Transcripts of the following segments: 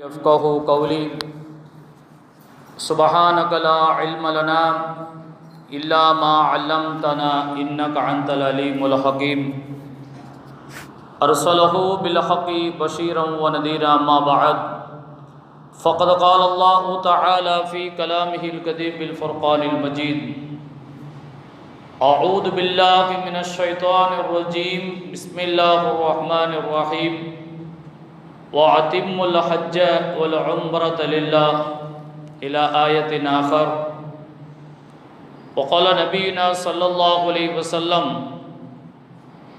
يفقه قولي سبحانك لا علم لنا إلا ما علمتنا إنك أنت العليم الحكيم أرسله بالحق بشيرا ونذيرا ما بعد. فقد قال الله تعالى في كلامه الكريم بالفرقان المجيد أعوذ بالله من الشيطان الرجيم بسم الله الرحمن الرحيم وأتموا الحج والعمرة لله إلى آية آخر وقال نبينا صلى الله عليه وسلم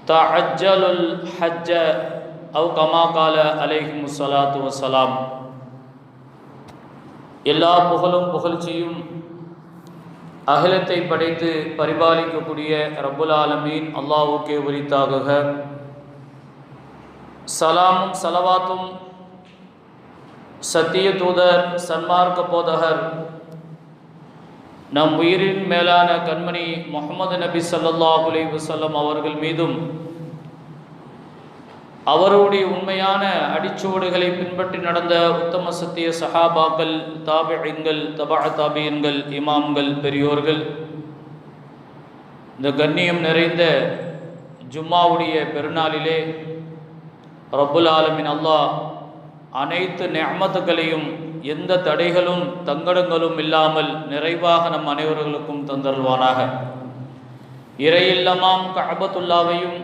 تعجلوا الحج أو كما قال عليهم الصلاة والسلام எல்லா புகழும் புகழ்ச்சியும் அகிலத்தை படைத்து பரிபாலிக்கக்கூடிய ரப்புல் ஆலமீன் அல்லாஹ்வுக்கே உரித்தாகுக சலாமும் சலவாத்தும் சத்திய தூதர் சன்மார்க்க போதகர் நம் உயிரின் மேலான கண்மணி முகமது நபி சல்லாஹ் அலைஹி அவர்கள் மீதும் அவருடைய உண்மையான அடிச்சுவடுகளை பின்பற்றி நடந்த உத்தம சத்திய சஹாபாக்கள் தாபிகள் தபா தாபியன்கள் இமாம்கள் பெரியோர்கள் இந்த கண்ணியம் நிறைந்த ஜும்மாவுடைய பெருநாளிலே ரப்புல் ஆலமின் அல்லாஹ் அனைத்து நியமத்துகளையும் எந்த தடைகளும் தங்கடங்களும் இல்லாமல் நிறைவாக நம் அனைவர்களுக்கும் தந்தருவானாக இறையில்லமாம் கஹபத்துல்லாவையும்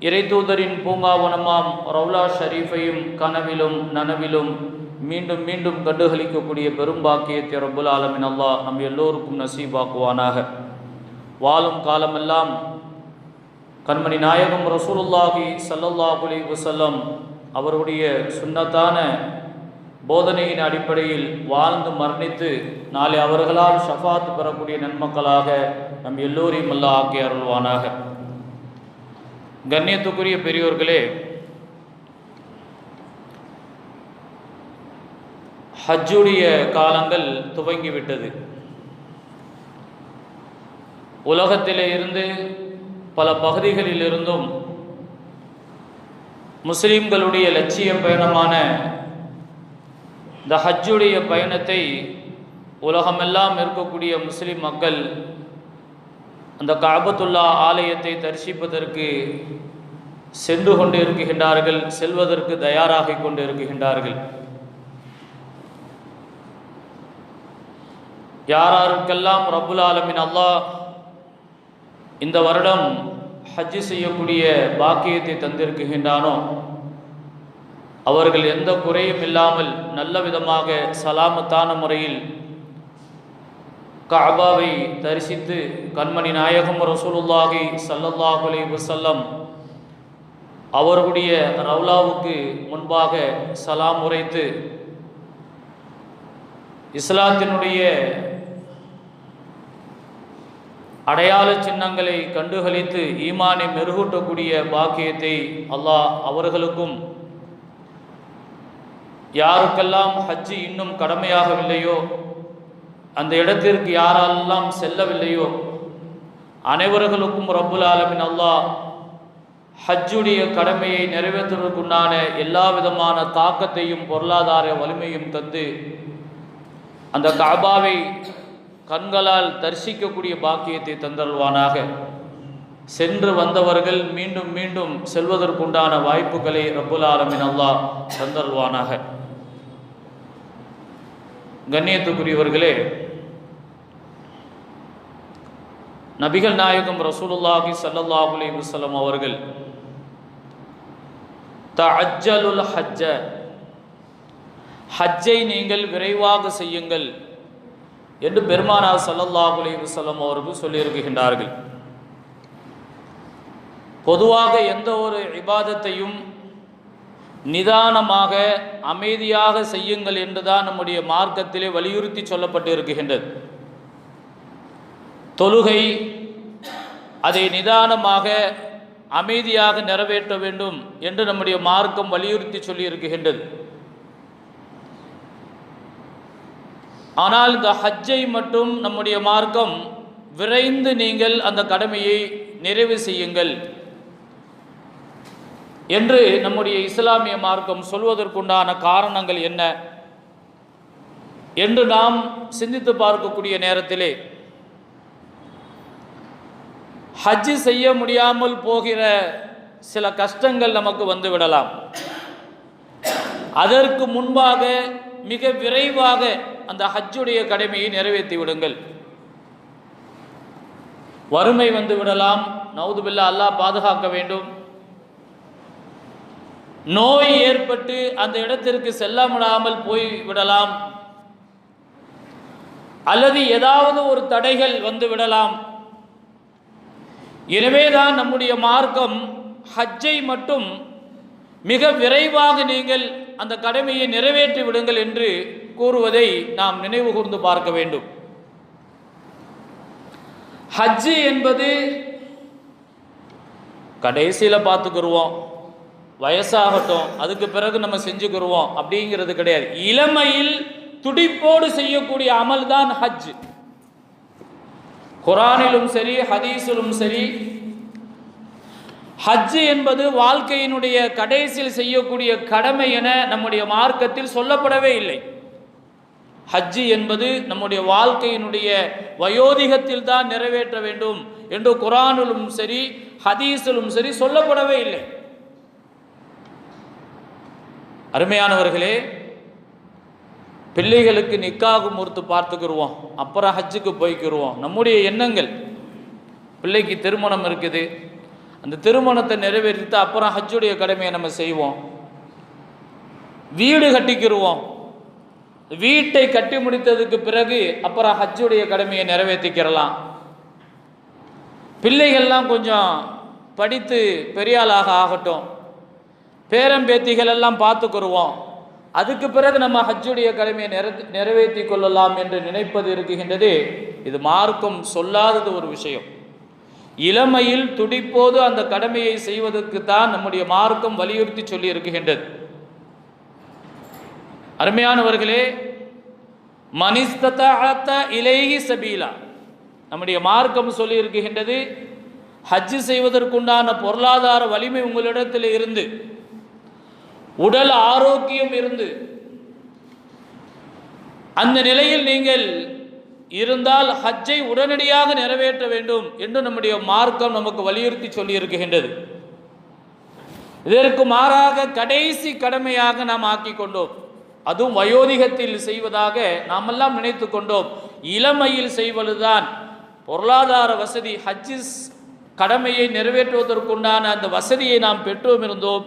இறை தூதரின் பூங்காவனமாம் ரவுலா ஷரீஃபையும் கனவிலும் நனவிலும் மீண்டும் மீண்டும் கண்டுகளிக்கக்கூடிய பெரும்பாக்கியத்தை ரபுல் ஆலமின் அல்லாஹ் நம் எல்லோருக்கும் நசீபாக்குவானாக. வாழும் காலமெல்லாம் கண்மணி நாயகம் ரசூலுல்லாஹி ஸல்லல்லாஹு வசல்லம் அவருடைய சுண்ணத்தான போதனையின் அடிப்படையில் வாழ்ந்து மரணித்து நாளை அவர்களால் ஷஃபாத் பெறக்கூடிய நன்மக்களாக நம் எல்லோரையும் அல்லா ஆக்கி அருள்வானாக. கண்ணியத்துக்குரிய பெரியோர்களே ஹஜ்ஜுடைய காலங்கள் துவங்கிவிட்டது. உலகத்திலே இருந்து பல பகுதிகளிலிருந்தும் முஸ்லீம்களுடைய லட்சிய பயணமான இந்த ஹஜ்ஜுடைய பயணத்தை உலகமெல்லாம் இருக்கக்கூடிய முஸ்லீம் மக்கள் அந்த காபத்துல்லா ஆலயத்தை தரிசிப்பதற்கு சென்று கொண்டு இருக்குகின்றார்கள் செல்வதற்கு தயாராகி கொண்டு இருக்குகின்றார்கள் யாராருக்கெல்லாம் ரபுல் ஆலமின் அல்லாஹ் இந்த வருடம் ஹஜ்ஜு செய்யக்கூடிய பாக்கியத்தை தந்திருக்குகின்றானோ அவர்கள் எந்த குறையும் இல்லாமல் நல்ல விதமாக சலாமத்தான முறையில் காபாவை தரிசித்து கண்மணி நாயகம் ரசூலுல்லாஹி சல்லல்லாஹு அலைஹி வஸல்லம் அவர்களுடைய ரவுலாவுக்கு முன்பாக சலாம் உரைத்து இஸ்லாத்தினுடைய அடையாள சின்னங்களை கண்டுகளித்து ஈமானை மெருகூட்டக்கூடிய பாக்கியத்தை அல்லாஹ் அவர்களுக்கும் யாருக்கெல்லாம் ஹஜ்ஜு இன்னும் கடமையாகவில்லையோ அந்த இடத்திற்கு யாரெல்லாம் செல்லவில்லையோ அனைவர்களுக்கும் ரப்புல் ஆலமின் அல்லாஹ் ஹஜ்ஜுடைய கடமையை நிறைவேற்றுவதற்குண்டான எல்லா விதமான தாக்கத்தையும் பொருளாதார வலிமையும் தந்து அந்த காபாவை கண்களால் தரிசிக்கக்கூடிய பாக்கியத்தை தந்தல்வானாக சென்று வந்தவர்கள் மீண்டும் மீண்டும் செல்வதற்குண்டான வாய்ப்புகளை ரப்புல் ஆலமின் அல்லாஹ் தந்தல்வானாக கண்ணியத்துக்குரியவர்களே நபிகள் நாயகம் ரசூலுல்லாஹி சல்லல்லாஹு அலி வசலம் அவர்கள் தஅஜ்ஜலுல் ஹஜ்ஜ ஹஜ்ஜை நீங்கள் விரைவாக செய்யுங்கள். என்று பெருமானார் சல்லல்லாஹு அலைஹி அவர்கள் சொல்லியிருக்கின்றார்கள். பொதுவாக எந்த ஒரு இபாதத்தையும் நிதானமாக அமைதியாக செய்யுங்கள் என்றுதான் நம்முடைய மார்க்கத்திலே வலியுறுத்தி சொல்லப்பட்டு இருக்குகின்றது தொழுகை அதை நிதானமாக அமைதியாக நிறைவேற்ற வேண்டும் என்று நம்முடைய மார்க்கம் வலியுறுத்தி சொல்லி இருக்குகின்றது ஆனால் இந்த ஹஜ்ஜை மட்டும் நம்முடைய மார்க்கம் விரைந்து நீங்கள் அந்த கடமையை நிறைவு செய்யுங்கள் என்று நம்முடைய இஸ்லாமிய மார்க்கம் சொல்வதற்குண்டான காரணங்கள் என்ன என்று நாம் சிந்தித்து பார்க்கக்கூடிய நேரத்திலே ஹஜ்ஜு செய்ய முடியாமல் போகிற சில கஷ்டங்கள் நமக்கு வந்து விடலாம். அதற்கு முன்பாக மிக விரைவாக அந்த ஹஜ்ஜுடைய கடமையை நிறைவேற்றி விடுங்கள். வறுமை வந்து விடலாம். நவுதுபில்லா அல்லாஹ் பாதுகாக்க வேண்டும். நோய் ஏற்பட்டு அந்த இடத்திற்கு செல்ல விடாமல் போய் விடலாம். அல்லது ஏதாவது ஒரு தடைகள் வந்து விடலாம். எனவேதான் நம்முடைய மார்க்கம் ஹஜ்ஜை மட்டும் மிக விரைவாக நீங்கள் அந்த கடமையை நிறைவேற்றி விடுங்கள் என்று கூறுவதை நாம் நினைவு கூர்ந்து பார்க்க வேண்டும். ஹஜ்ஜு என்பது கடைசியில் பார்த்துக்குருவோம். வயசாகட்டும் அதுக்கு பிறகு நம்ம செஞ்சுக்கிருவோம் அப்படிங்கிறது கிடையாது. இளமையில் துடிப்போடு செய்யக்கூடிய அமல் தான் ஹஜ். குரானிலும் சரி ஹதீஸிலும் சரி ஹஜ் என்பது வாழ்க்கையினுடைய கடைசியில் செய்யக்கூடிய கடமை என நம்முடைய மார்க்கத்தில் சொல்லப்படவே இல்லை. ஹஜ்ஜு என்பது நம்முடைய வாழ்க்கையினுடைய வயோதிகத்தில் தான் நிறைவேற்ற வேண்டும் என்று குரானிலும் சரி ஹதீஸிலும் சரி சொல்லப்படவே இல்லை. அருமையானவர்களே பிள்ளைகளுக்கு நிக்காகு முறுத்து பார்த்துக்கிடுவோம் அப்புறம் ஹஜ்ஜுக்கு போய்க்கிருவோம். நம்முடைய எண்ணங்கள் பிள்ளைக்கு திருமணம் இருக்குது அந்த திருமணத்தை நிறைவேற்றிட்டு அப்புறம் ஹஜ்ஜுடைய கடமையை நம்ம செய்வோம். வீடு கட்டிக்கிடுவோம் வீட்டை கட்டி முடித்ததுக்கு பிறகு அப்புறம் ஹஜ்ஜுடைய கடமையை நிறைவேற்றிக்கிறலாம். பிள்ளைகள்லாம் கொஞ்சம் படித்து பெரியாளாக ஆகட்டும். பேரம்பேத்திகள் எல்லாம் பார்த்துக்குருவோம். அதுக்கு பிறகு நம்ம ஹஜ்ஜுடைய கடமையை நிற நிறைவேற்றி கொள்ளலாம் என்று நினைப்பது இருக்குகின்றது. இது மார்க்கம் சொல்லாதது ஒரு விஷயம். இளமையில் துடிப்போது அந்த கடமையை செய்வதற்கு தான் நம்முடைய மார்க்கம் வலியுறுத்தி சொல்லி இருக்குகின்றது அருமையானவர்களே மனிஸ்தத்த இலேஹி சபீலா நம்முடைய மார்க்கம் சொல்லியிருக்கின்றது ஹஜ்ஜு செய்வதற்குண்டான பொருளாதார வலிமை உங்களிடத்தில் இருந்து உடல் ஆரோக்கியம் இருந்து அந்த நிலையில் நீங்கள் இருந்தால் ஹஜ்ஜை உடனடியாக நிறைவேற்ற வேண்டும் என்று நம்முடைய மார்க்கம் நமக்கு வலியுறுத்தி சொல்லியிருக்கின்றது. இதற்கு மாறாக கடைசி கடமையாக நாம் ஆக்கி கொண்டோம். அதுவும் வயோதிகத்தில் செய்வதாக நாமெல்லாம் நினைத்து கொண்டோம். இளமையில் செய்வதுதான். பொருளாதார வசதி ஹஜ்ஜிஸ் கடமையை நிறைவேற்றுவதற்குண்டான அந்த வசதியை நாம் பெற்றோம் இருந்தோம்.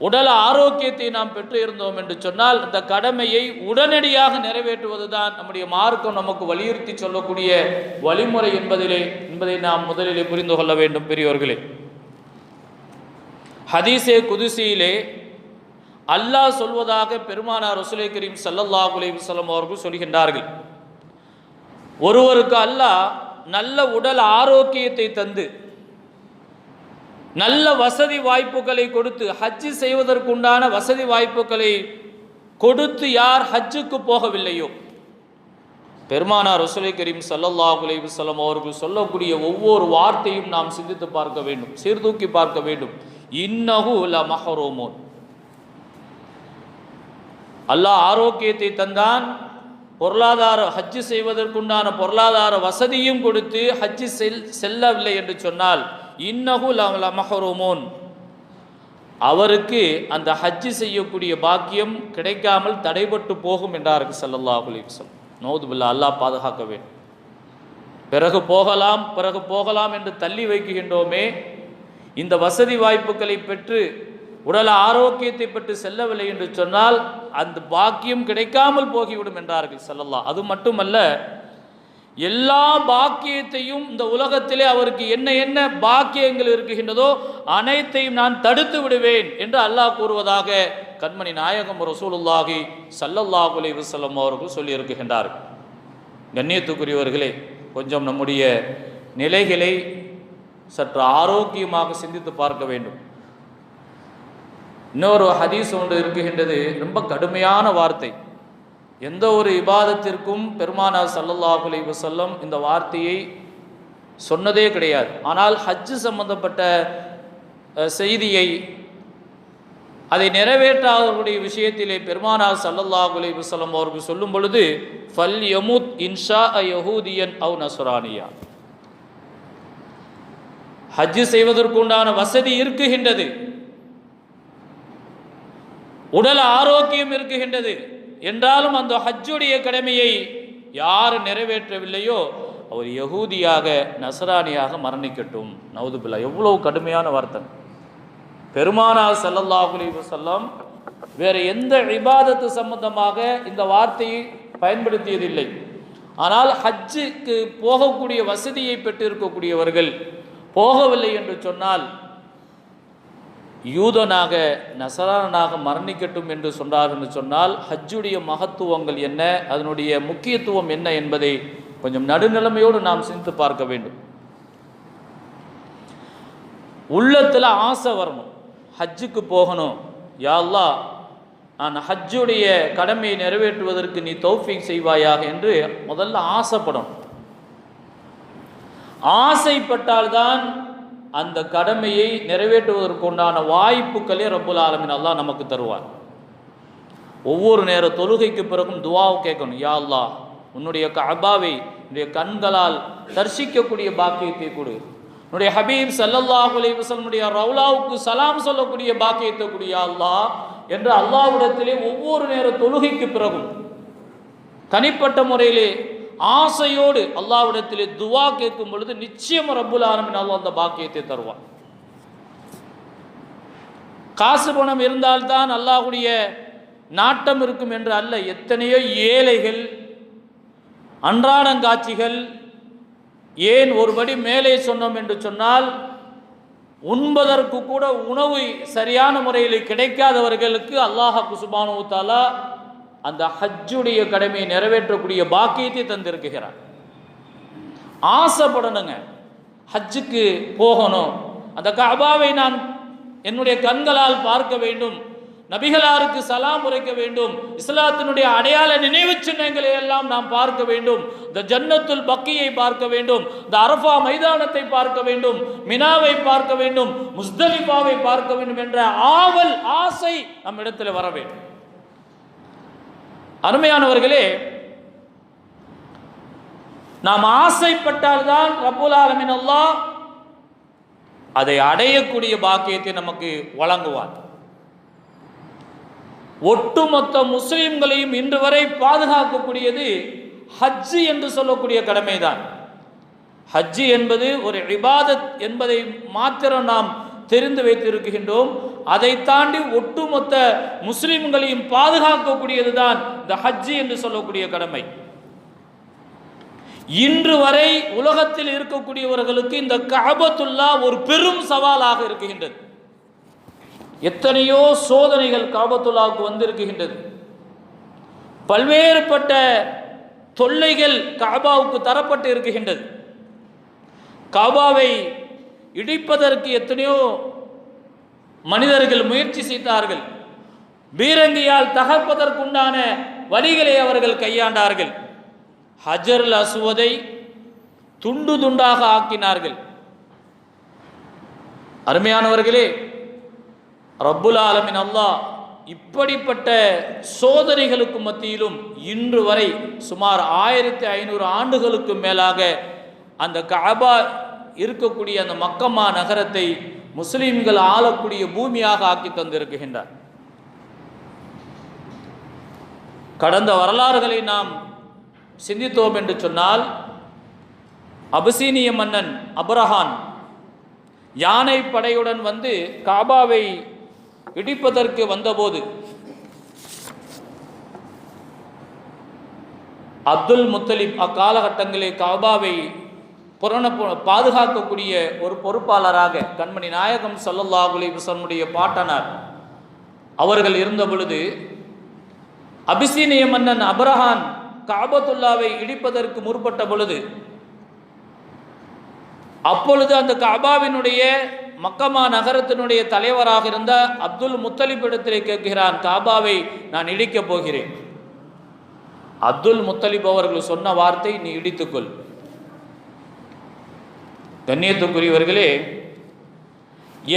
உடல் ஆரோக்கியத்தை நாம் பெற்று இருந்தோம் என்று சொன்னால் இந்த கடமையை உடனடியாக நிறைவேற்றுவதுதான் நம்முடைய மார்க்கம் நமக்கு வலியுறுத்தி சொல்லக்கூடிய வழிமுறை என்பதிலே என்பதை நாம் முதலிலே புரிந்து கொள்ள வேண்டும் பெரியவர்களே ஹதீஸே குதிசியிலே அல்லாஹ் சொல்வதாக பெருமானார் ரசுலை கரீம் சல்லல்லா குலேவி வஸல்லம் அவர்கள் சொல்கின்றார்கள். ஒருவருக்கு அல்லாஹ் நல்ல உடல் ஆரோக்கியத்தை தந்து நல்ல வசதி வாய்ப்புகளை கொடுத்து ஹஜ்ஜு செய்வதற்குண்டான வசதி வாய்ப்புகளை கொடுத்து யார் ஹஜ்ஜுக்கு போகவில்லையோ பெருமானார் ரசுலை கரீம் சல்லல்லா அலைஹி வஸல்லம் அவர்கள் சொல்லக்கூடிய ஒவ்வொரு வார்த்தையும் நாம் சிந்தித்து பார்க்க வேண்டும் சீர்தூக்கி பார்க்க வேண்டும். இன்னகு ல மஹரோமோன். அல்லாஹ் ஆரோக்கியத்தை தந்தான். பொருளாதார ஹஜ்ஜு செய்வதற்குண்டான பொருளாதார வசதியும் கொடுத்து ஹஜ்ஜு செல் செல்லவில்லை என்று சொன்னால் இன்னஹு ல அவருக்கு அந்த ஹஜ்ஜு செய்யக்கூடிய பாக்கியம் கிடைக்காமல் தடைபட்டு போகும் என்றார்கள் ஸல்லல்லாஹு அலைஹி நோதுபில்லா அல்லாஹ் பாதுகாக்க வேண்டும். பிறகு போகலாம் பிறகு போகலாம் என்று தள்ளி வைக்கின்றோமே இந்த வசதி வாய்ப்புகளை பெற்று உடல் ஆரோக்கியத்தை பற்றி செல்லவில்லை என்று சொன்னால் அந்த பாக்கியம் கிடைக்காமல் போகிவிடும் என்றார்கள் சொல்லலாம் அது மட்டுமல்ல எல்லா பாக்கியத்தையும் இந்த உலகத்திலே அவருக்கு என்ன என்ன பாக்கியங்கள் இருக்குகின்றதோ அனைத்தையும் நான் தடுத்து விடுவேன் என்று அல்லாஹ் கூறுவதாக கண்மணி நாயகம் ரசூலுல்லாஹி சல்லல்லாஹு அலைஹி வஸல்லம் அவர்கள் சொல்லியிருக்கின்றார்கள் கண்ணியத்துக்குரியவர்களே கொஞ்சம் நம்முடைய நிலைகளை சற்று ஆரோக்கியமாக சிந்தித்து பார்க்க வேண்டும். இன்னொரு ஹதீஸ் ஒன்று இருக்குகின்றது ரொம்ப கடுமையான வார்த்தை. எந்த ஒரு இபாதத்திற்கும் பெருமானார் சல்லல்லாஹு அலி வசல்லம் இந்த வார்த்தையை சொன்னதே கிடையாது. ஆனால் ஹஜ்ஜு சம்பந்தப்பட்ட செய்தியை அதை நிறைவேற்றாதவர்களுடைய விஷயத்திலே பெருமானார் ஸல்லல்லாஹு அலி வசல்லம் அவர்கள் சொல்லும் பொழுது ஃபல் யமுத் இன்ஷா அ யஹூதியன் அவு நசுரானியா ஹஜ்ஜு செய்வதற்குண்டான வசதி இருக்குகின்றது உடல் ஆரோக்கியம் இருக்குகின்றது. என்றாலும் அந்த ஹஜ்ஜுடைய கடமையை யார் நிறைவேற்றவில்லையோ அவர் யகூதியாக நசராணியாக மரணிக்கட்டும். நவுதுபில்லா எவ்வளவு கடுமையான வார்த்தை. பெருமானார் செல்லல்லாஹுலி செல்லம் வேறு வேற எந்த இபாதத்து சம்பந்தமாக இந்த வார்த்தையை பயன்படுத்தியதில்லை. ஆனால் ஹஜ்ஜுக்கு போகக்கூடிய வசதியை பெற்றிருக்கக்கூடியவர்கள் போகவில்லை என்று சொன்னால் யூதனாக நசரானாக மரணிக்கட்டும் என்று சொன்னார் என்று சொன்னால் ஹஜ்ஜுடைய மகத்துவங்கள் என்ன அதனுடைய முக்கியத்துவம் என்ன என்பதை கொஞ்சம் நடுநிலைமையோடு நாம் சிந்தித்து பார்க்க வேண்டும். உள்ளத்தில் ஆசை வரணும். ஹஜ்ஜுக்கு போகணும். யாழ்லா நான் ஹஜ்ஜுடைய கடமையை நிறைவேற்றுவதற்கு நீ தௌஃபிக் செய்வாயாக என்று முதல்ல ஆசைப்படணும். ஆசைப்பட்டால்தான் அந்த கடமையை நிறைவேற்றுவதற்குண்டான வாய்ப்புகளே ரப்புல் ஆலமின் அல்லாஹ் நமக்கு தருவார். ஒவ்வொரு நேர தொழுகைக்கு பிறகும் துவாவை கேட்கணும். யா அல்லா உன்னுடைய அபாவை உன்னுடைய கண்களால் தரிசிக்கக்கூடிய பாக்கியத்தை கொடு. உன்னுடைய ஹபீப் சல்லல்லாஹு அலைவசனுடைய ரவுலாவுக்கு சலாம் சொல்லக்கூடிய பாக்கியத்தை கொடு யா அல்லா என்று அல்லாஹ்விடத்திலே ஒவ்வொரு நேர தொழுகைக்கு பிறகும் தனிப்பட்ட முறையிலே ஆசையோடு அல்லாவிடத்திலே துவா கேட்கும் பொழுது நிச்சயம் ரப்புல் ஆலமின் அல்லா அந்த பாக்கியத்தை தருவான். காசு பணம் இருந்தால்தான் அல்லாஹுடைய நாட்டம் இருக்கும் என்று அல்ல எத்தனையோ ஏழைகள் அன்றாடங்காட்சிகள் ஏன் ஒருபடி மேலே சொன்னோம் என்று சொன்னால் உண்பதற்கு கூட உணவு சரியான முறையில் கிடைக்காதவர்களுக்கு அல்லாஹா சுபானு தாலா அந்த ஹஜ்ஜுடைய கடமையை நிறைவேற்றக்கூடிய பாக்கியத்தை தந்திருக்கிறார். ஆசைப்படணுங்க. ஹஜ்ஜுக்கு போகணும். அந்த கபாவை நான் என்னுடைய கண்களால் பார்க்க வேண்டும். நபிகளாருக்கு சலாம் உரைக்க வேண்டும். இஸ்லாத்தினுடைய அடையாள நினைவு சின்னங்களை எல்லாம் நாம் பார்க்க வேண்டும். இந்த ஜன்னத்துல் பக்கியை பார்க்க வேண்டும். இந்த அரஃபா மைதானத்தை பார்க்க வேண்டும். மினாவை பார்க்க வேண்டும். முஸ்தலிஃபாவை பார்க்க வேண்டும் என்ற ஆவல் ஆசை நம்மிடத்தில் வர வேண்டும். அருமையானவர்களே நாம் ஆசைப்பட்டால்தான் ரப்புல் ஆலமின் அல்லாஹ் அதை அடையக்கூடிய பாக்கியத்தை நமக்கு வழங்குவார் ஒட்டுமொத்த முஸ்லிம்களையும் இன்று வரை பாதுகாக்கக்கூடியது ஹஜ்ஜு என்று சொல்லக்கூடிய கடமைதான். ஹஜ்ஜு என்பது ஒரு இபாதத் என்பதை மாத்திரம் நாம் தெரிந்து வைத்திருக்கின்றோம். அதை தாண்டி ஒட்டுமொத்த முஸ்லிம்களையும் பாதுகாக்கக்கூடியதுதான் இந்த ஹஜ்ஜி என்று சொல்லக்கூடிய கடமை. இன்று வரை உலகத்தில் இருக்கக்கூடியவர்களுக்கு இந்த கபத்துல்லா ஒரு பெரும் சவாலாக இருக்குகின்றது எத்தனையோ சோதனைகள் காபத்துல்லாவுக்கு வந்திருக்குகின்றது பல்வேறுபட்ட தொல்லைகள் காபாவுக்கு தரப்பட்டு இருக்குகின்றது காபாவை இடிப்பதற்கு எத்தனையோ மனிதர்கள் முயற்சி செய்தார்கள். பீரங்கியால் தகர்ப்பதற்குண்டான வழிகளை அவர்கள் கையாண்டார்கள். ஹஜருல் அசுவதை துண்டு துண்டாக ஆக்கினார்கள். அருமையானவர்களே ரப்புல் ஆலமின் அல்லாஹ் இப்படிப்பட்ட சோதனைகளுக்கு மத்தியிலும் இன்று வரை சுமார் ஆயிரத்தி ஐநூறு ஆண்டுகளுக்கு மேலாக அந்த கபா இருக்கக்கூடிய அந்த மக்கம்மா நகரத்தை முஸ்லீம்கள் ஆளக்கூடிய பூமியாக ஆக்கி தந்திருக்கின்றார். கடந்த வரலாறுகளை நாம் சிந்தித்தோம் என்று சொன்னால் அபிசீனிய மன்னன் அப்ரஹான் யானை படையுடன் வந்து காபாவை இடிப்பதற்கு வந்தபோது அப்துல் முத்தலிப் அக்காலகட்டங்களில் காபாவை புரண பாதுகாக்கக்கூடிய ஒரு பொறுப்பாளராக கண்மணி நாயகம் சல்லல்லாஹுலி அலைஹி பாட்டனார். அவர்கள் இருந்த பொழுது அபிசீனிய மன்னன் அபரஹான் காபத்துல்லாவை இடிப்பதற்கு முற்பட்ட பொழுது அப்பொழுது அந்த காபாவினுடைய மக்கமா நகரத்தினுடைய தலைவராக இருந்த அப்துல் முத்தலிப் இடத்திலே கேட்கிறான் காபாவை நான் இடிக்கப் போகிறேன். அப்துல் முத்தலிப் அவர்கள் சொன்ன வார்த்தை நீ இடித்துக்கொள். கண்ணியத்துக்குரியவர்களே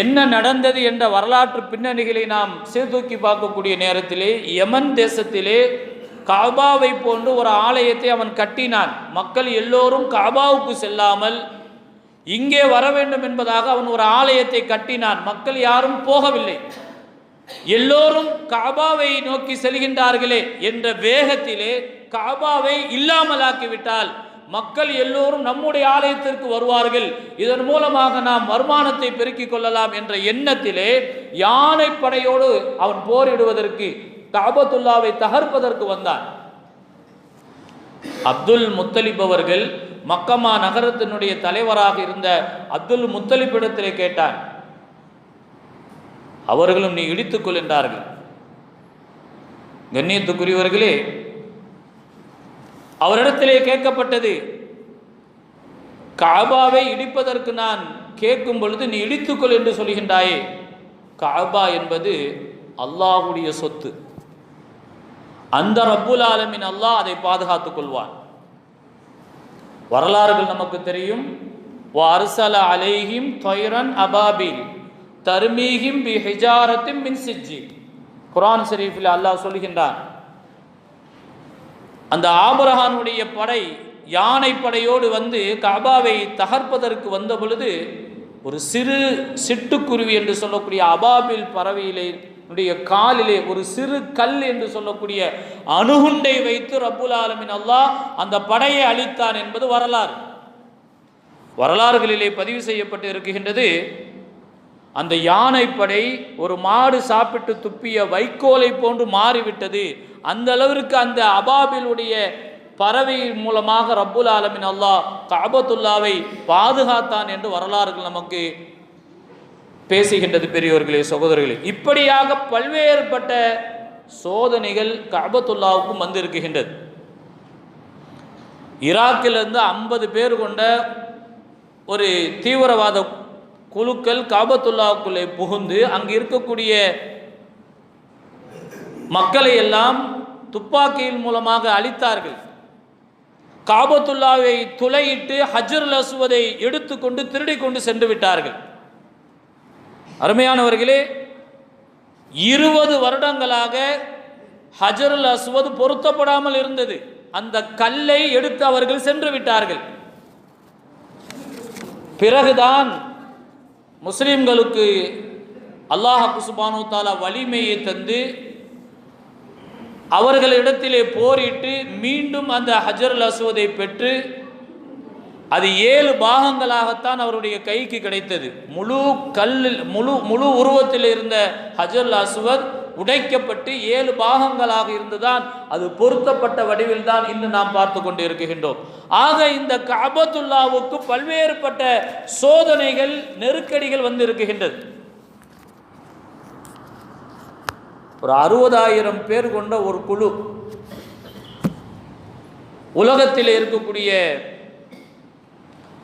என்ன நடந்தது என்ற வரலாற்று பின்னணிகளை நாம் சீர்தூக்கி பார்க்கக்கூடிய நேரத்திலே யமன் தேசத்திலே காபாவை போன்று ஒரு ஆலயத்தை அவன் கட்டினான். மக்கள் எல்லோரும் காபாவுக்கு செல்லாமல் இங்கே வர வேண்டும் என்பதாக அவன் ஒரு ஆலயத்தை கட்டினான். மக்கள் யாரும் போகவில்லை. எல்லோரும் காபாவை நோக்கி செல்கின்றார்களே என்ற வேகத்திலே காபாவை இல்லாமலாக்கிவிட்டால் மக்கள் எல்லோரும் நம்முடைய ஆலயத்திற்கு வருவார்கள். இதன் மூலமாக நாம் வருமானத்தை பெருக்கிக் கொள்ளலாம் என்ற எண்ணத்திலே யானை படையோடு அவன் போரிடுவதற்கு காபத்துல்லாவை தகர்ப்பதற்கு வந்தான். அப்துல் முத்தலிப் அவர்கள் மக்கமா நகரத்தினுடைய தலைவராக இருந்த அப்துல் முத்தலிப்பிடத்திலே கேட்டான். அவர்களும் நீ இடித்துக்கொள் என்றார்கள் கண்ணியத்துக்குரியவர்களே அவரிடத்திலே கேட்கப்பட்டது. காபாவை இடிப்பதற்கு நான் கேட்கும் பொழுது நீ இடித்துக்கொள் என்று சொல்கின்றாயே. காபா என்பது அல்லாஹுடைய சொத்து. அந்த ரப்புல் ஆலமின் அல்லாஹ் அதை பாதுகாத்துக் கொள்வான். வரலாறுகள் நமக்கு தெரியும். அர்சல அலைஹிம் தொய்ரன் அபாபில் தர்மீஹிம் பி ஹிஜாரத்தின் மின் குரான் ஷரீஃபில் அல்லாஹ் சொல்கின்றான். அந்த ஆபரகானுடைய படை யானை படையோடு வந்து கபாவை தகர்ப்பதற்கு வந்த பொழுது ஒரு சிறு சிட்டுக்குருவி என்று சொல்லக்கூடிய அபாபில் பறவையிலே உடைய காலிலே ஒரு சிறு கல் என்று சொல்லக்கூடிய அணுகுண்டை வைத்து ரப்புல் ஆலமின் அல்லாஹ் அந்த படையை அளித்தான் என்பது வரலாறு. வரலாறுகளிலே பதிவு செய்யப்பட்டு இருக்கின்றது அந்த யானைப்படை ஒரு மாடு சாப்பிட்டு துப்பிய வைக்கோலை போன்று மாறிவிட்டது. அந்த அளவிற்கு அந்த அபாபிலுடைய பறவை மூலமாக ரப்புல் ஆலமின் அல்லாஹ் காபத்துல்லாவை பாதுகாத்தான் என்று வரலாறுகள் நமக்கு பேசுகின்றது பெரியோர்களே சகோதரர்களே. இப்படியாக பல்வேறுபட்ட சோதனைகள் காபத்துல்லாவுக்கும் வந்திருக்குகின்றது ஈராக்கிலிருந்து ஐம்பது பேர் கொண்ட ஒரு தீவிரவாத குழுக்கள் காபத்துல்லாவுக்குள்ளே புகுந்து அங்கு இருக்கக்கூடிய மக்களை எல்லாம் துப்பாக்கியின் மூலமாக அழித்தார்கள். காபத்துல்லாவை துளையிட்டு ஹஜ்ருல் அசுவதை எடுத்துக்கொண்டு திருடி கொண்டு சென்று விட்டார்கள். அருமையானவர்களே இருபது வருடங்களாக ஹஜருல் அசுவது பொருத்தப்படாமல் இருந்தது. அந்த கல்லை எடுத்து அவர்கள் சென்று விட்டார்கள். பிறகுதான் முஸ்லீம்களுக்கு அல்லாஹ் குசுபானு தாலா வலிமையை தந்து அவர்களிடத்திலே போரிட்டு மீண்டும் அந்த ஹஜர் அசுவதை பெற்று அது ஏழு பாகங்களாகத்தான் அவருடைய கைக்கு கிடைத்தது. முழு கல்லில் முழு முழு உருவத்தில் இருந்த ஹஜர் அசுவத் உடைக்கப்பட்டு ஏழு பாகங்களாக இருந்துதான் அது பொருத்தப்பட்ட வடிவில் தான் இன்று நாம் பார்த்து கொண்டு இருக்கின்றோம் ஆக இந்த கபத்துல்லாவுக்கு பல்வேறுபட்ட சோதனைகள் நெருக்கடிகள் வந்து இருக்குகின்றது ஒரு அறுபதாயிரம் பேர் கொண்ட ஒரு குழு உலகத்தில் இருக்கக்கூடிய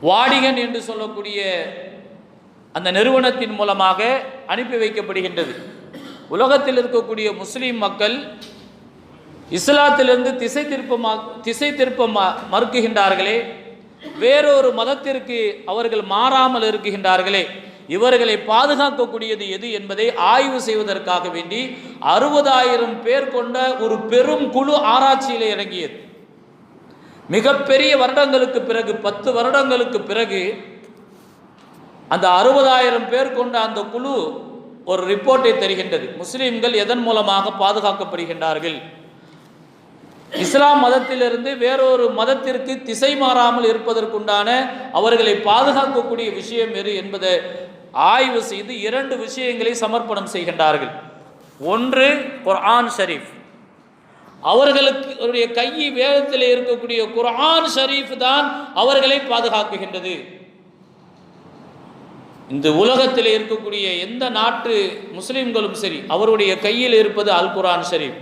வாடிகன் என்று சொல்லக்கூடிய அந்த நிறுவனத்தின் மூலமாக அனுப்பி வைக்கப்படுகின்றது. உலகத்தில் இருக்கக்கூடிய முஸ்லீம் மக்கள் இஸ்லாத்திலிருந்து திசை திருப்பமா திசை திருப்ப மறுக்குகின்றார்களே. வேறொரு மதத்திற்கு அவர்கள் மாறாமல் இருக்குகின்றார்களே. இவர்களை பாதுகாக்கக்கூடியது எது என்பதை ஆய்வு செய்வதற்காக வேண்டி அறுபதாயிரம் பேர் கொண்ட ஒரு பெரும் குழு ஆராய்ச்சியில் இறங்கியது. மிகப்பெரிய வருடங்களுக்கு பிறகு பத்து வருடங்களுக்கு பிறகு அந்த அறுபதாயிரம் பேர் கொண்ட அந்த குழு ஒரு ரிப்போர்ட்டை தருகின்றது. முஸ்லீம்கள் எதன் மூலமாக பாதுகாக்கப்படுகின்றார்கள்? இஸ்லாம் மதத்திலிருந்து வேறொரு மதத்திற்கு திசை மாறாமல் இருப்பதற்குண்டான அவர்களை பாதுகாக்கக்கூடிய விஷயம் எது என்பதை ஆய்வு செய்து இரண்டு விஷயங்களை சமர்ப்பணம் செய்கின்றார்கள். ஒன்று குர்ஆன் ஷரீஃப். அவர்களுக்கு அவருடைய கையை வேதத்தில் இருக்கக்கூடிய குர்ஆன் ஷரீஃப் தான் அவர்களை பாதுகாக்குகின்றது. இந்த உலகத்தில் இருக்கக்கூடிய எந்த நாட்டு முஸ்லீம்களும் சரி அவருடைய கையில் இருப்பது அல் குரான் ஷரீப்.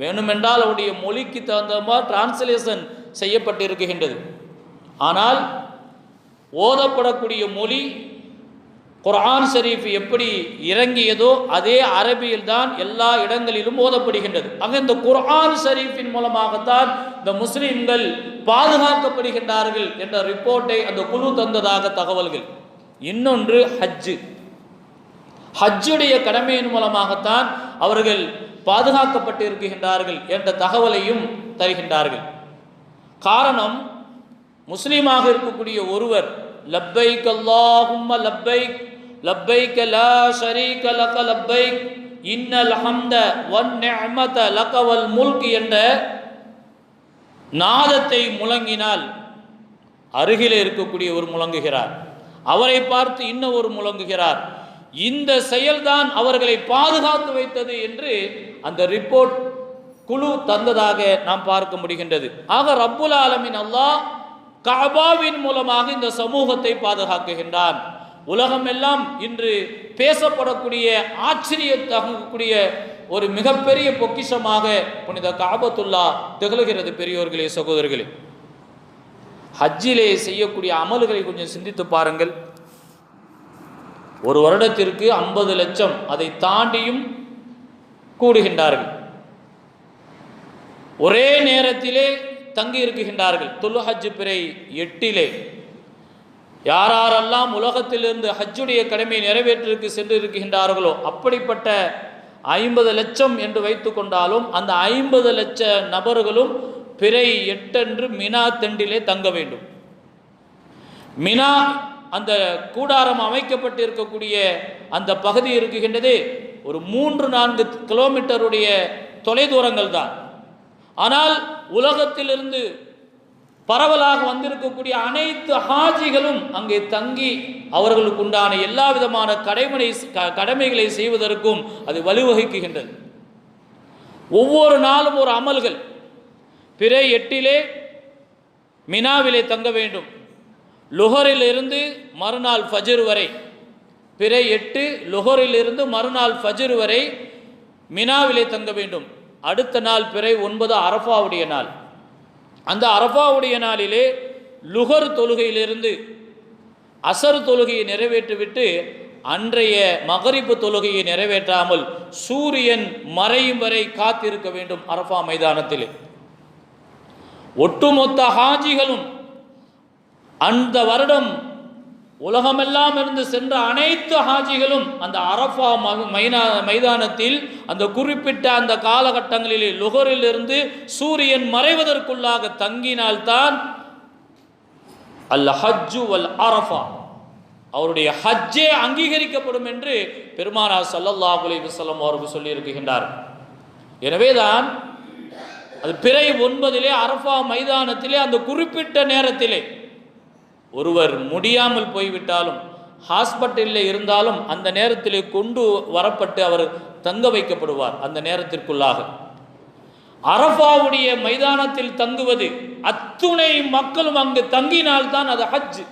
வேணுமென்றால் அவருடைய மொழிக்கு தகுந்த மாதிரி டிரான்ஸ்லேஷன் செய்யப்பட்டிருக்கின்றது. ஆனால் ஓதப்படக்கூடிய மொழி குர்ஆன் ஷரீஃப் எப்படி இறங்கியதோ அதே அரபியில் தான் எல்லா இடங்களிலும் ஓதப்படுகின்றது. ஆக இந்த குர்ஆன் ஷரீஃபின் மூலமாகத்தான் இந்த முஸ்லீம்கள் பாதுகாக்கப்படுகின்றார்கள் என்ற ரிப்போர்ட்டை அந்த குழு தந்ததாக தகவல்கள். இன்னொன்று ஹஜ்ஜு. ஹஜ்ஜுடைய கடமையின் மூலமாகத்தான் அவர்கள் பாதுகாக்கப்பட்டு இருக்கின்றார்கள் என்ற தகவலையும் தருகின்றார்கள். காரணம் முஸ்லீமாக இருக்கக்கூடிய ஒருவர் லப்பைக் அல்லாஹும்ம லப்பைக் லப்பைக் லா ஷரீக லக லப்பைக் இன்னல் ஹம்த வன் நிஅமத லகவல் முல்க் என்ற நாதத்தை முழங்கினால் அருகிலே இருக்கக்கூடிய ஒரு முழங்குகிறார். அவரை பார்த்து இன்னும் ஒரு முழங்குகிறார் இந்த செயல்தான் அவர்களை பாதுகாத்து வைத்தது என்று அந்த ரிப்போர்ட் குழு தந்ததாக நாம் பார்க்க முடிகின்றது. ஆக ரப்புல் ஆலமின் அல்லாஹ் கபாவின் மூலமாக இந்த சமூகத்தை பாதுகாக்குகின்றான். உலகம் எல்லாம் இன்று பேசப்படக்கூடிய ஆச்சரியத்தகக்கூடிய ஒரு மிகப்பெரிய பொக்கிஷமாக புனித காபத்துல்லா திகழ்கிறது பெரியோர்களே சகோதரர்களே. ஹஜ்ஜிலே செய்யக்கூடிய அமல்களை கொஞ்சம் சிந்தித்து பாருங்கள். ஒரு வருடத்திற்கு ஐம்பது லட்சம் அதை தாண்டியும் கூடுகின்றார்கள். ஒரே நேரத்திலே தங்கி இருக்குகின்றார்கள். துல் ஹஜ் பிறை எட்டிலே. யாரெல்லாம் உலகத்திலிருந்து ஹஜ்ஜுடைய கடமையை நிறைவேற்றிற்கு சென்று இருக்கின்றார்களோ அப்படிப்பட்ட ஐம்பது லட்சம் என்று வைத்து கொண்டாலும் அந்த ஐம்பது லட்ச நபர்களும் பிறை எட்டன்று மினா தண்டிலே தங்க வேண்டும். மினா அந்த கூடாரம் அமைக்கப்பட்டிருக்கக்கூடிய அந்த பகுதி இருக்குகின்றது ஒரு மூன்று நான்கு கிலோமீட்டருடைய தொலைதூரங்கள் தான். ஆனால் உலகத்திலிருந்து பரவலாக வந்திருக்கக்கூடிய அனைத்து ஹாஜிகளும் அங்கே தங்கி அவர்களுக்கு உண்டான எல்லா விதமான கடைமனை க- கடமைகளை செய்வதற்கும் அது வழிவகுக்குகின்றது ஒவ்வொரு நாளும் ஒரு அமல்கள். பிறை எட்டிலே மினாவிலே தங்க வேண்டும். லுஹரிலிருந்து மறுநாள் ஃபஜர் வரை. பிறை எட்டு லுஹரிலிருந்து மறுநாள் ஃபஜர் வரை மினாவிலே தங்க வேண்டும். அடுத்த நாள் பிறை ஒன்பது அரஃபாவுடைய நாள். அந்த அரஃபாவுடைய நாளிலே லுகர் தொழுகையிலிருந்து அசர் தொழுகையை நிறைவேற்றிவிட்டு அன்றைய மகரிப்பு தொழுகையை நிறைவேற்றாமல் சூரியன் மறையும் வரை காத்திருக்க வேண்டும் அரஃபா மைதானத்திலே. ஒட்டுமொத்த ஹாஜிகளும் அந்த வருடம் உலகமெல்லாம் இருந்து சென்ற அனைத்து ஹாஜிகளும் அந்த அரஃபா ம- மைனா மைதானத்தில் அந்த குறிப்பிட்ட அந்த காலகட்டங்களிலே லுகரிலிருந்து சூரியன் மறைவதற்குள்ளாக தங்கினால்தான் அல் ஹஜ்ஜு அல் அரஃபா. அவருடைய ஹஜ்ஜே அங்கீகரிக்கப்படும் என்று பெருமானா ஸல்லல்லாஹு அலைஹி வஸல்லம் அவர்கள் சொல்லியிருக்கின்றார் எனவேதான் அது பிறை ஒன்பதிலே அரஃபா மைதானத்திலே அந்த குறிப்பிட்ட நேரத்திலே. ஒருவர் முடியாமல் போய்விட்டாலும் ஹாஸ்பிட்டலில் இருந்தாலும் அந்த நேரத்திலே கொண்டு வரப்பட்டு அவர் தங்க வைக்கப்படுவார் அந்த நேரத்திற்குள்ளாக. அரஃபாவுடைய மைதானத்தில் தங்குவது அத்துணை மக்களும் அங்கு தங்கினால்தான் அது ஹஜ்.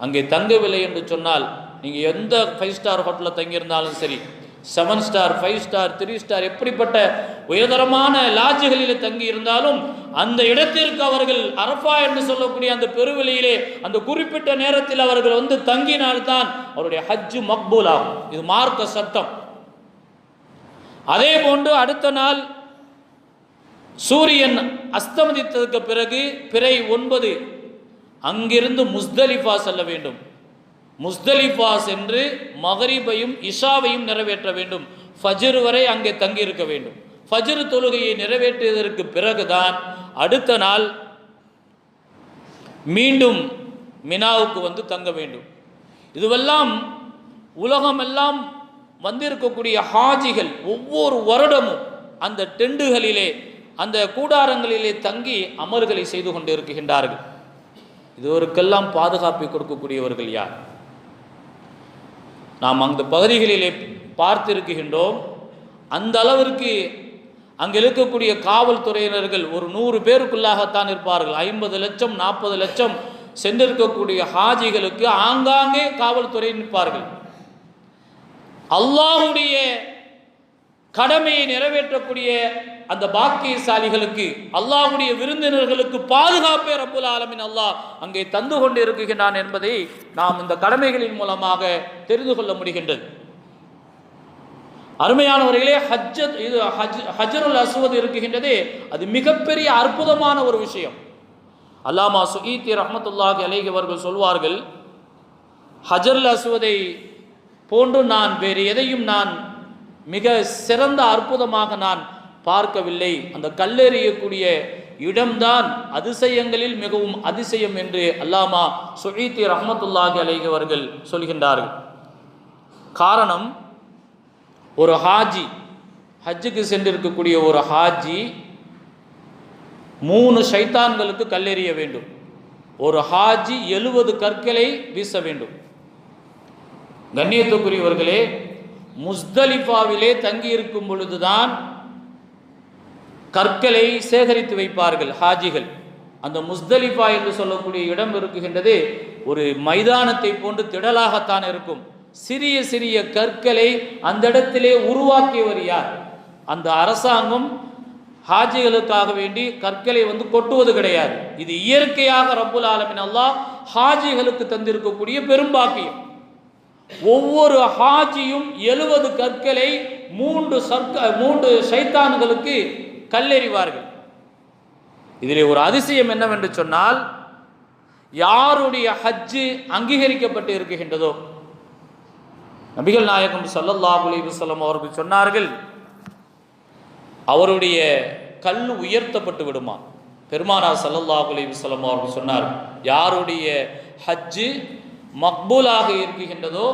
அங்கே தங்கவில்லை என்று சொன்னால் நீங்கள் எந்த ஃபைவ் ஸ்டார் ஹோட்டலில் தங்கியிருந்தாலும் சரி seven star five star three star எப்படிப்பட்ட உயர்தரமான லாட்ஜுகளில் தங்கி இருந்தாலும் அந்த இடத்திற்கு அவர்கள் அரஃபா என்று சொல்லக்கூடிய அந்த பெருவெளியிலே அந்த குறிப்பிட்ட நேரத்தில் அவர்கள் வந்து தங்கினால்தான் அவருடைய ஹஜ்ஜு மக்பூல் ஆகும். இது மார்க்க சட்டம். அதே போன்று அடுத்த நாள் சூரியன் அஸ்தமதித்ததுக்கு பிறகு பிறை ஒன்பது அங்கிருந்து முஸ்தலிஃபா செல்ல வேண்டும். முஸ்தலிஃபா சென்று மகரிபையும் இஷாவையும் நிறைவேற்ற வேண்டும். ஃபஜ்ர் வரை அங்கே தங்கியிருக்க வேண்டும். ஃபஜ்ர் தொழுகையை நிறைவேற்றியதற்கு பிறகுதான் அடுத்த நாள் மீண்டும் மினாவுக்கு வந்து தங்க வேண்டும். இதுவெல்லாம் உலகமெல்லாம் வந்திருக்கக்கூடிய ஹாஜிகள் ஒவ்வொரு வருடமும் அந்த டெண்டுகளிலே அந்த கூடாரங்களிலே தங்கி அமர்களை செய்து கொண்டு இருக்கின்றார்கள் இதுவருக்கெல்லாம் பாதுகாப்பை கொடுக்கக்கூடியவர்கள் யார்? நாம் அந்த பகுதிகளிலே பார்த்திருக்கின்றோம். அந்த அளவிற்கு அங்கே இருக்கக்கூடிய காவல்துறையினர்கள் ஒரு நூறு பேருக்குள்ளாகத்தான் இருப்பார்கள். ஐம்பது லட்சம் நாற்பது லட்சம் சென்றிருக்கக்கூடிய ஹாஜிகளுக்கு ஆங்காங்கே காவல்துறை நிற்பார்கள். அல்லாஹுடைய கடமையை நிறைவேற்றக்கூடிய அந்த பாக்கியசாலிகளுக்கு அல்லாஹுடைய விருந்தினர்களுக்கு பாதுகாப்பே ரப்புல் ஆலமின் அல்லாஹ் அங்கே தந்து கொண்டு இருக்குகின்றான் என்பதை நாம் இந்த கடமைகளின் மூலமாக தெரிந்து கொள்ள முடிகின்றது. அருமையானவர்களே ஹஜ்ஜத் இது ஹஜ் ஹஜருல் அசுவது இருக்குகின்றதே அது மிகப்பெரிய அற்புதமான ஒரு விஷயம். அல்லாமா சுகீத்தி ரஹமத்துல்லாஹி அலைஹி அவர்கள் சொல்வார்கள் ஹஜருல் அசுவதை போன்று நான் வேறு எதையும் நான் மிக சிறந்த அற்புதமாக நான் பார்க்கவில்லை. அந்த கல்லெறியக்கூடிய இடம்தான் அதிசயங்களில் மிகவும் அதிசயம் என்று அல்லாமா சுஹீத்தி ரஹமத்துல்லாஹி அலைகவர்கள் சொல்கின்றார்கள். காரணம் ஒரு ஹாஜி ஹஜ்ஜுக்கு சென்றிருக்கக்கூடிய ஒரு ஹாஜி மூணு சைத்தான்களுக்கு கல்லெறிய வேண்டும். ஒரு ஹாஜி எழுபது கற்களை வீச வேண்டும். கண்ணியத்துக்குரியவர்களே முஸ்தலிஃபாவிலே தங்கி இருக்கும் பொழுதுதான் கற்களை சேகரித்து வைப்பார்கள் ஹாஜிகள். அந்த முஸ்தலிஃபா என்று சொல்லக்கூடிய இடம் இருக்குகின்றது ஒரு மைதானத்தை போன்று திடலாகத்தான் இருக்கும். சிறிய சிறிய கற்களை அந்த இடத்திலே உருவாக்கியவர் யார்? அந்த அரசாங்கம் ஹாஜிகளுக்காக வேண்டி கற்களை வந்து கொட்டுவது கிடையாது. இது இயற்கையாக ரப்புல் ஆலமின் அல்லாஹ் ஹாஜிகளுக்கு தந்திருக்கக்கூடிய பெரும்பாக்கியம். ஒவ்வொரு ஹாஜியும் எழுபது கற்களை மூன்று சர்க்க மூன்று சைத்தான்களுக்கு கல்லெறிவார்கள். இதிலே ஒரு அதிசயம் என்னவென்று சொன்னால் யாருடைய ஹஜ்ஜு அங்கீகரிக்கப்பட்டு இருக்குகின்றதோ நபிகள் நாயகம் ஸல்லல்லாஹு அலைஹி அவர்கள் சொன்னார்கள் அவருடைய கல் உயர்த்தப்பட்டு விடுமா? பெருமானார் ஸல்லல்லாஹு அலைஹி அவர்கள் சொன்னார் யாருடைய ஹஜ்ஜு மக்பூலாக இருக்குகின்றதோ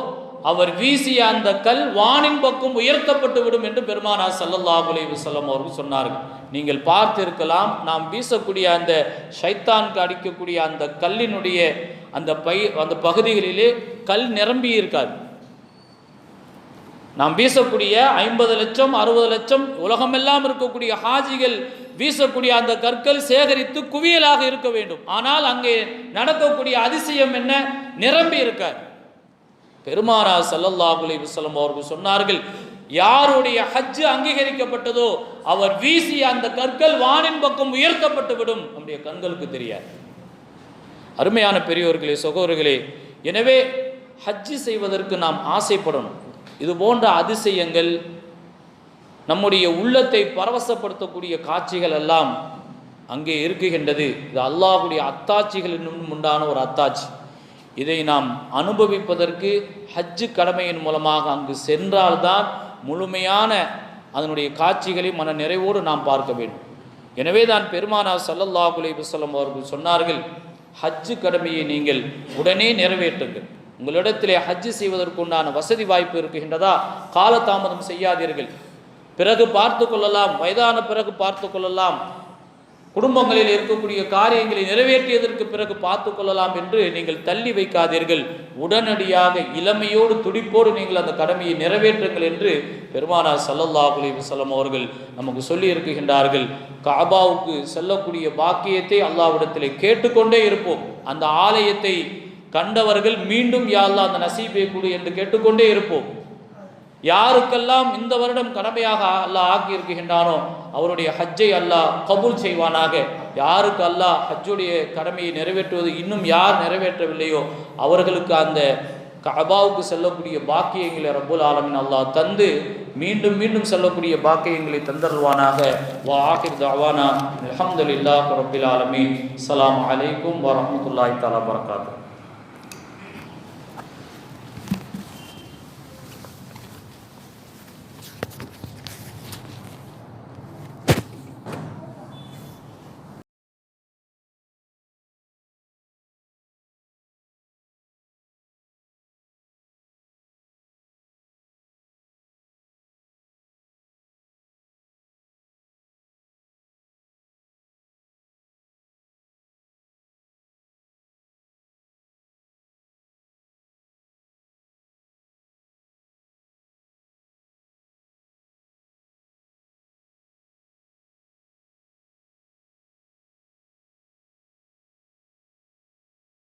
அவர் வீசிய அந்த கல் வானின் பக்கம் உயர்த்தப்பட்டு விடும் என்று பெருமானார் ஸல்லல்லாஹு அலைஹி அவர்கள் சொன்னார்கள். நீங்கள் பார்த்திருக்கலாம் நாம் வீசக்கூடிய அந்த ஷைத்தானுக்கு அடிக்கக்கூடிய அந்த கல்லினுடைய அந்த பை அந்த பகுதிகளிலே கல் நிரம்பி இருக்காது. நாம் வீசக்கூடிய ஐம்பது லட்சம் அறுபது லட்சம் உலகமெல்லாம் இருக்கக்கூடிய ஹாஜிகள் வீசக்கூடிய அந்த கற்கள் சேகரித்து குவியலாக இருக்க வேண்டும். ஆனால் அங்கே நடக்கக்கூடிய அதிசயம் என்ன? நிரம்பி இருக்கார் பெருமானா ஸல்லல்லாஹு அலைஹி அவர்கள் சொன்னார்கள் யாருடைய ஹஜ்ஜு அங்கீகரிக்கப்பட்டதோ அவர் வீசிய அந்த கற்கள் வானின் பக்கம் உயர்த்தப்பட்டு விடும். நம்முடைய கண்களுக்கு தெரியாது. அருமையான பெரியோர்களே சகோதரர்களே எனவே ஹஜ்ஜு செய்வதற்கு நாம் ஆசைப்படணும். இது போன்ற அதிசயங்கள் நம்முடைய உள்ளத்தை பரவசப்படுத்தக்கூடிய காட்சிகள் எல்லாம் அங்கே இருக்குகின்றது இது அல்லாஹுடைய அத்தாட்சிகளின் உண்டான ஒரு அத்தாட்சி. இதை நாம் அனுபவிப்பதற்கு ஹஜ்ஜு கடமையின் மூலமாக அங்கு சென்றால்தான் முழுமையான அதனுடைய காட்சிகளை மன நிறைவோடு நாம் பார்க்க வேண்டும். எனவே தான் பெருமானார் சல்லல்லா குலேபுசல்லம் அவர்கள் சொன்னார்கள் ஹஜ்ஜு கடமையை நீங்கள் உடனே நிறைவேற்றுங்கள். உங்களிடத்திலே ஹஜ்ஜு செய்வதற்குண்டான வசதி வாய்ப்பு இருக்கின்றதா? காலதாமதம் செய்யாதீர்கள். பிறகு பார்த்து கொள்ளலாம் வயதான பிறகு பார்த்து கொள்ளலாம். குடும்பங்களில் இருக்கக்கூடிய காரியங்களை நிறைவேற்றியதற்கு பிறகு பார்த்து கொள்ளலாம் என்று நீங்கள் தள்ளி வைக்காதீர்கள். உடனடியாக இளமையோடு துடிப்போடு நீங்கள் அந்த கடமையை நிறைவேற்றுங்கள் என்று பெருமானார் சல்லல்லா அலைஹி அவர்கள் நமக்கு சொல்லி இருக்குகின்றார்கள் காபாவுக்கு செல்லக்கூடிய பாக்கியத்தை அல்லாவிடத்திலே கேட்டுக்கொண்டே இருப்போம். அந்த ஆலயத்தை கண்டவர்கள் மீண்டும் யாழ்லா அந்த நசீபை கொடு என்று கேட்டுக்கொண்டே இருப்போம். யாருக்கெல்லாம் இந்த வருடம் கடமையாக அல்லாஹ் ஆக்கி இருக்கின்றானோ அவருடைய ஹஜ்ஜை அல்லாஹ் கபூல் செய்வானாக. யாருக்கு அல்லாஹ் ஹஜ்ஜுடைய கடமையை நிறைவேற்றுவது இன்னும் யார் நிறைவேற்றவில்லையோ அவர்களுக்கு அந்த கபாவுக்கு செல்லக்கூடிய பாக்கியங்களை ரபுல் ஆலமின் அல்லாஹ் தந்து மீண்டும் மீண்டும் செல்லக்கூடிய பாக்கியங்களை தந்தருவானாக. வா ஆகிர் தவானா. அல்ஹம்துலில்லாஹ் ரப்பில் ஆலமி அஸ்ஸலாமு அலைக்கும் வரஹ்மத்துல்லாஹி தாலா வரகாத்துஹு